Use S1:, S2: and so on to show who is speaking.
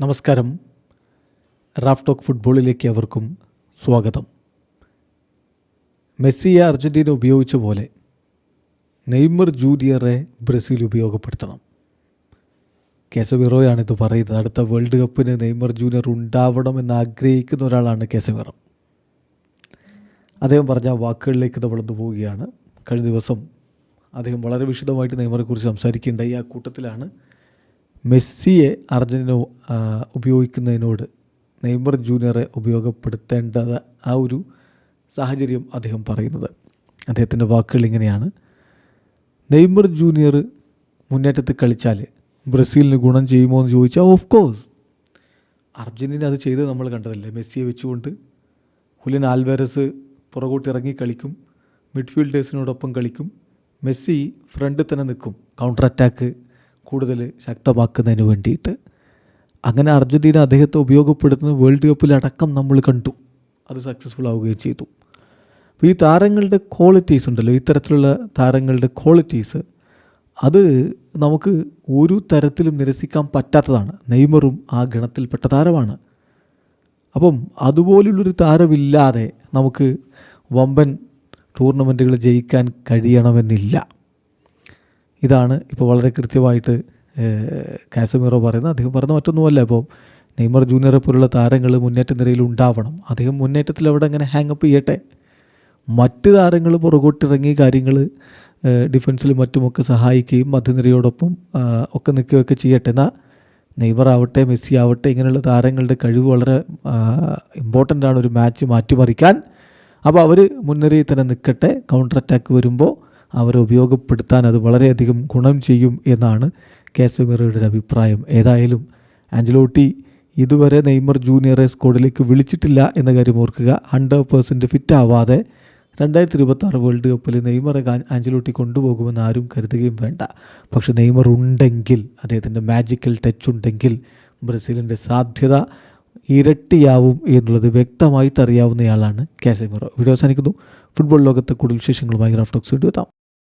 S1: നമസ്കാരം. Raf talk ഫുട്ബോളിലേക്ക് അവർക്കും സ്വാഗതം. മെസ്സിയെ അർജന്റീന ഉപയോഗിച്ച പോലെ നെയ്മർ ജൂനിയറെ ബ്രസീൽ ഉപയോഗപ്പെടുത്തണം. കേസവിറോയാണ് ഇത് പറയുന്നത്. അടുത്ത വേൾഡ് കപ്പിന് നെയ്മർ ജൂനിയർ ഉണ്ടാവണം എന്ന് ആഗ്രഹിക്കുന്ന ഒരാളാണ് കേസവിറോ അദ്ദേഹം പറഞ്ഞ വാക്കുകളിലേക്ക് നമ്മളൊന്ന് പോവുകയാണ്. കഴിഞ്ഞ ദിവസം അദ്ദേഹം വളരെ വിശദമായിട്ട് നെയ്മറെക്കുറിച്ച് സംസാരിക്കുകയുണ്ടായി. ആ കൂട്ടത്തിലാണ് മെസ്സിയെ അർജന്റീന ഉപയോഗിക്കുന്നതിനോട് നെയ്മർ ജൂനിയറെ ഉപയോഗപ്പെടുത്തേണ്ടത് ആ ഒരു സാഹചര്യം അദ്ദേഹം പറയുന്നത്. അദ്ദേഹത്തിന്റെ വാക്കുകൾ ഇങ്ങനെയാണ്. നെയ്മർ ജൂനിയർ മുന്നേറ്റത്തിൽ കളിച്ചാൽ ബ്രസീലിന് ഗുണം ചെയ്യുമോ എന്ന് ചോദിച്ചാൽ ഓഫ് കോഴ്സ് അർജന്റീന അത് ചെയ്ത് നമ്മൾ കണ്ടതല്ലേ? മെസ്സിയെ വെച്ചുകൊണ്ട് ഹുലിൻ ആൽവേരസ് പുറകോട്ട് ഇറങ്ങി കളിക്കും. മിഡ്ഫീൽഡേഴ്സിനോടൊപ്പം കളിക്കും. മെസ്സി ഫ്രണ്ടിൽ തന്നെ നിൽക്കും. കൗണ്ടർ അറ്റാക്ക് കൂടുതൽ ശക്തമാക്കുന്നതിന് വേണ്ടിയിട്ട്. അങ്ങനെ അർജന്റീന അദ്ദേഹത്തെ ഉപയോഗപ്പെടുത്തുന്ന വേൾഡ് കപ്പിലടക്കം നമ്മൾ കണ്ടു. അത് സക്സസ്ഫുൾ ആവുകയും ചെയ്തു. അപ്പോൾ ഈ താരങ്ങളുടെ ക്വാളിറ്റീസ് ഉണ്ടല്ലോ ഇത്തരത്തിലുള്ള താരങ്ങളുടെ ക്വാളിറ്റീസ് അത് നമുക്ക് ഒരു തരത്തിലും നിരസിക്കാൻ പറ്റാത്തതാണ്. നെയ്മറും ആ ഗണത്തിൽപ്പെട്ട താരമാണ്. അപ്പം അതുപോലുള്ളൊരു താരമില്ലാതെ നമുക്ക് വമ്പൻ ടൂർണമെന്റുകൾ ജയിക്കാൻ കഴിയണമെന്നില്ല. ഇതാണ് ഇപ്പോൾ വളരെ കൃത്യമായിട്ട് കാസമീറോ പറയുന്നത്. അദ്ദേഹം പറയുന്ന മറ്റൊന്നുമല്ല ഇപ്പോൾ നെയ്മർ ജൂനിയറെ പോലുള്ള താരങ്ങൾ മുന്നേറ്റ നിരയിൽ ഉണ്ടാവണം. അദ്ദേഹം മുന്നേറ്റത്തിൽ അവിടെ അങ്ങനെ ഹാങ് അപ്പ് ചെയ്യട്ടെ? മറ്റ് താരങ്ങൾ പുറകോട്ടിറങ്ങി കാര്യങ്ങൾ ഡിഫൻസിലും മറ്റുമൊക്കെ സഹായിക്കുകയും മധ്യനിരയോടൊപ്പം ഒക്കെ നിൽക്കുകയൊക്കെ ചെയ്യട്ടെ. എന്നാൽ നെയ്മർ ആവട്ടെ മെസ്സി ആവട്ടെ ഇങ്ങനെയുള്ള താരങ്ങളുടെ കഴിവ് വളരെ ഇമ്പോർട്ടന്റ് ആണ് ഒരു മാച്ച് മാറ്റിമറിക്കാൻ. അപ്പോൾ അവർ മുൻനിരയിൽ തന്നെ നിൽക്കട്ടെ. കൗണ്ടർ അറ്റാക്ക് വരുമ്പോൾ അവരെ ഉപയോഗപ്പെടുത്താൻ അത് വളരെയധികം ഗുണം ചെയ്യും എന്നാണ് കാസമിറയുടെ ഒരു അഭിപ്രായം. ഏതായാലും ആഞ്ചലോട്ടി ഇതുവരെ നെയ്മർ ജൂനിയറെ സ്കോഡിലേക്ക് വിളിച്ചിട്ടില്ല എന്ന കാര്യം ഓർക്കുക. ഹൺഡ്രഡ് പേഴ്സന്റ് ഫിറ്റ് ആവാതെ രണ്ടായിരത്തി ഇരുപത്തി വേൾഡ് കപ്പിൽ നെയ്മറെ ആഞ്ചലോട്ടി കൊണ്ടുപോകുമെന്ന് ആരും കരുതുകയും വേണ്ട. പക്ഷെ നെയ്മർ ഉണ്ടെങ്കിൽ അദ്ദേഹത്തിന്റെ മാജിക്കൽ ടച്ച് ഉണ്ടെങ്കിൽ ബ്രസീലിന്റെ സാധ്യത ഇരട്ടിയാവും എന്നുള്ളത് വ്യക്തമായിട്ട് അറിയാവുന്നയാളാണ് കാസമിറോ വീഡിയോ അവസാനിക്കുന്നു. ഫുട്ബോൾ ലോകത്തെ കൂടുതൽ വിശേഷങ്ങളുമായി ഗ്രാഫ്റ്റോക്സ് വീഡിയോ എത്താം.